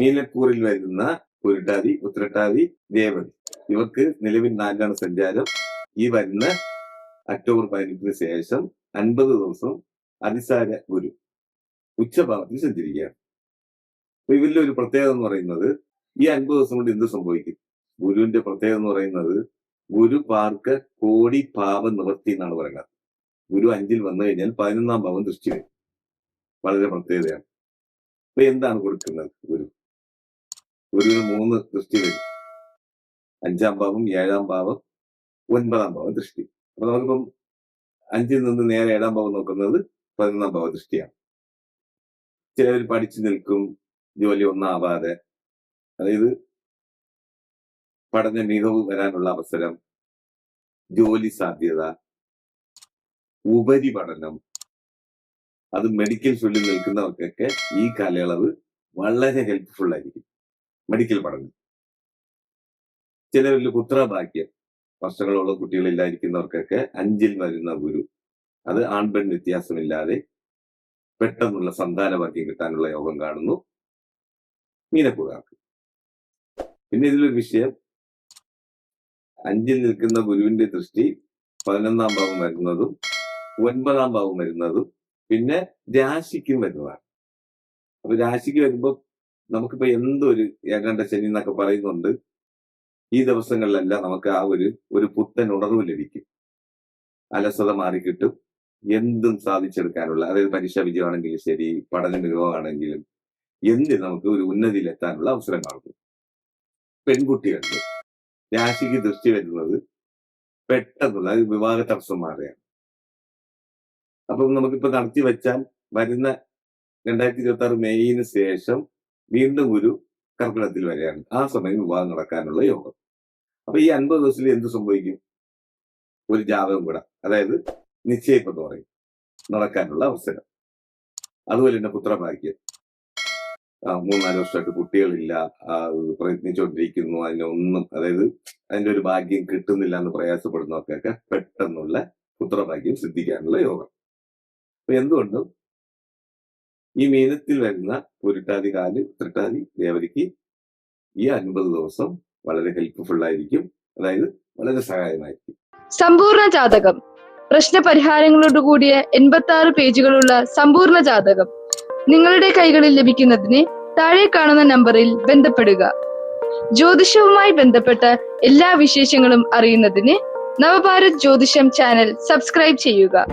മീനക്കൂറിൽ വരുന്ന കുരുട്ടാതി ഉത്രട്ടാതി ദേവതി. ഇവർക്ക് നിലവിൽ നാലാണ് സഞ്ചാരം. ഈ വരുന്ന ഒക്ടോബർ പതിനെട്ടിന് ശേഷം അൻപത് ദിവസം അതിസാര ഗുരു ഉച്ചഭാവത്തിൽ സഞ്ചരിക്കുകയാണ്. അപ്പൊ ഇവരിലെ ഒരു പ്രത്യേകത എന്ന് പറയുന്നത് ഈ അൻപത് ദിവസം കൊണ്ട് എന്ത് സംഭവിക്കും? ഗുരുവിന്റെ പ്രത്യേകത എന്ന് പറയുന്നത് ഗുരു പാർക്ക കോടി പാപ നിവർത്തി എന്നാണ് പറയുന്നത്. ഗുരു അഞ്ചിൽ വന്നു കഴിഞ്ഞാൽ പതിനൊന്നാം ഭാവം ദൃഷ്ടി വരും. വളരെ പ്രത്യേകതയാണ്. അപ്പൊ എന്താണ് കൊടുക്കുന്നത് ഗുരു? ഗുരുവിന് മൂന്ന് ദൃഷ്ടി വരും. അഞ്ചാം ഭാവം ഏഴാം ഭാവം ഒൻപതാം ഭാവം ദൃഷ്ടി. അപ്പൊ നമുക്കിപ്പം അഞ്ചിൽ നിന്ന് നേരെ ഏഴാം ഭാവം നോക്കുന്നത് പതിനൊന്നാം ഭാവ ദൃഷ്ടിയാണ്. ചിലവർ പഠിച്ചു നിൽക്കും ജോലി ഒന്നാവാതെ. അതായത് പഠന മികവ് വരാനുള്ള അവസരം ജോലി സാധ്യത ഉപരിപഠനം അത് മെഡിക്കൽ ഫീൽഡിൽ നിൽക്കുന്നവർക്കൊക്കെ ഈ കാലയളവ് വളരെ ഹെൽപ്ഫുൾ ആയിരിക്കും. മെഡിക്കൽ പഠനം ചിലരിൽ പുത്രഭാഗ്യം. വർഷങ്ങളോളം കുട്ടികളില്ലായിരിക്കുന്നവർക്കൊക്കെ അഞ്ചിൽ വരുന്ന ഗുരു. അത് ആൺപെൺ വ്യത്യാസമില്ലാതെ പെട്ടെന്നുള്ള സന്താന ഭാഗ്യം കിട്ടാനുള്ള യോഗം കാണുന്നു. മീനക്കുകാർക്ക്. പിന്നെ ഇതിലൊരു വിഷയം. അഞ്ചിൽ നിൽക്കുന്ന ഗുരുവിന്റെ ദൃഷ്ടി പതിനൊന്നാം ഭാവം വരുന്നതും ഒൻപതാം ഭാവം വരുന്നതും പിന്നെ രാശിക്കും വരുന്നതാണ്. അപ്പൊ രാശിക്ക് വരുമ്പോൾ നമുക്കിപ്പോ എന്തൊരു ഏകാണ്ട ശനി എന്നൊക്കെ പറയുന്നുണ്ട് ഈ ദിവസങ്ങളിലെല്ലാം നമുക്ക് ആ ഒരു ഒരു പുത്തൻ ഉണർവ് ലഭിക്കും. അലസത മാറിക്കിട്ടും എന്തും സാധിച്ചെടുക്കാനുള്ള അതായത് പരീക്ഷാ വിജയമാണെങ്കിലും ശരി പഠന മികവാണെങ്കിലും എന്തിന് നമുക്ക് ഒരു ഉന്നതിയിലെത്താനുള്ള അവസരം കാണുന്നു പെൺകുട്ടികൾക്ക് രാശിക്ക് ദൃഷ്ടി വരുന്നത് പെട്ടെന്നുള്ള വിവാഹ തടസ്സം മാറുകയാണ്. അപ്പം നമുക്കിപ്പോ നടത്തി വെച്ചാൽ വരുന്ന രണ്ടായിരത്തി ഇരുപത്തി ആറ് മെയ്യിന് ശേഷം വീണ്ടും ഗുരു കർക്കിടത്തിൽ വരികയാണ് ആ സമയം വിവാഹം നടക്കാനുള്ള യോഗം. അപ്പൊ ഈ അൻപത് ദിവസത്തിൽ എന്ത് സംഭവിക്കും? ഒരു ജാതകം കൂടെ അതായത് നിശ്ചയിപ്പം എന്ന് പറയും. നടക്കാനുള്ള അവസരം. അതുപോലെ തന്നെ പുത്രഭാഗ്യം. മൂന്നാൽ വർഷമായിട്ട് കുട്ടികളില്ല. ആ, അതിന് ഒന്നും അതായത് അതിന്റെ ഒരു ഭാഗ്യം കിട്ടുന്നില്ല എന്ന് പ്രയാസപ്പെടുന്നവർക്കൊക്കെ പെട്ടെന്നുള്ള പുത്രഭാഗ്യം സിദ്ധിക്കാനുള്ള യോഗം. അപ്പൊ എന്തുകൊണ്ടും ഈ മീനത്തിൽ വരുന്ന പുരുട്ടാതി കാൽ തൃട്ടാതി ദേവരിക്ക് ഈ അൻപത് ദിവസം വളരെ ഹെൽപ്ഫുൾ ആയിരിക്കും. അതായത് വളരെ സഹായമായിരിക്കും. സമ്പൂർണ ജാതകം. പ്രശ്ന പരിഹാരങ്ങളോട് കൂടിയ എൺപത്തി ആറ് പേജുകളുള്ള സമ്പൂർണ ജാതകം നിങ്ങളുടെ കൈകളിൽ ലഭിക്കുന്നതിന് താഴെ കാണുന്ന നമ്പറിൽ ബന്ധപ്പെടുക. ജ്യോതിഷവുമായി ബന്ധപ്പെട്ട എല്ലാ വിശേഷങ്ങളും അറിയുന്നതിന് നവഭാരത് ജ്യോതിഷം ചാനൽ സബ്സ്ക്രൈബ് ചെയ്യുക.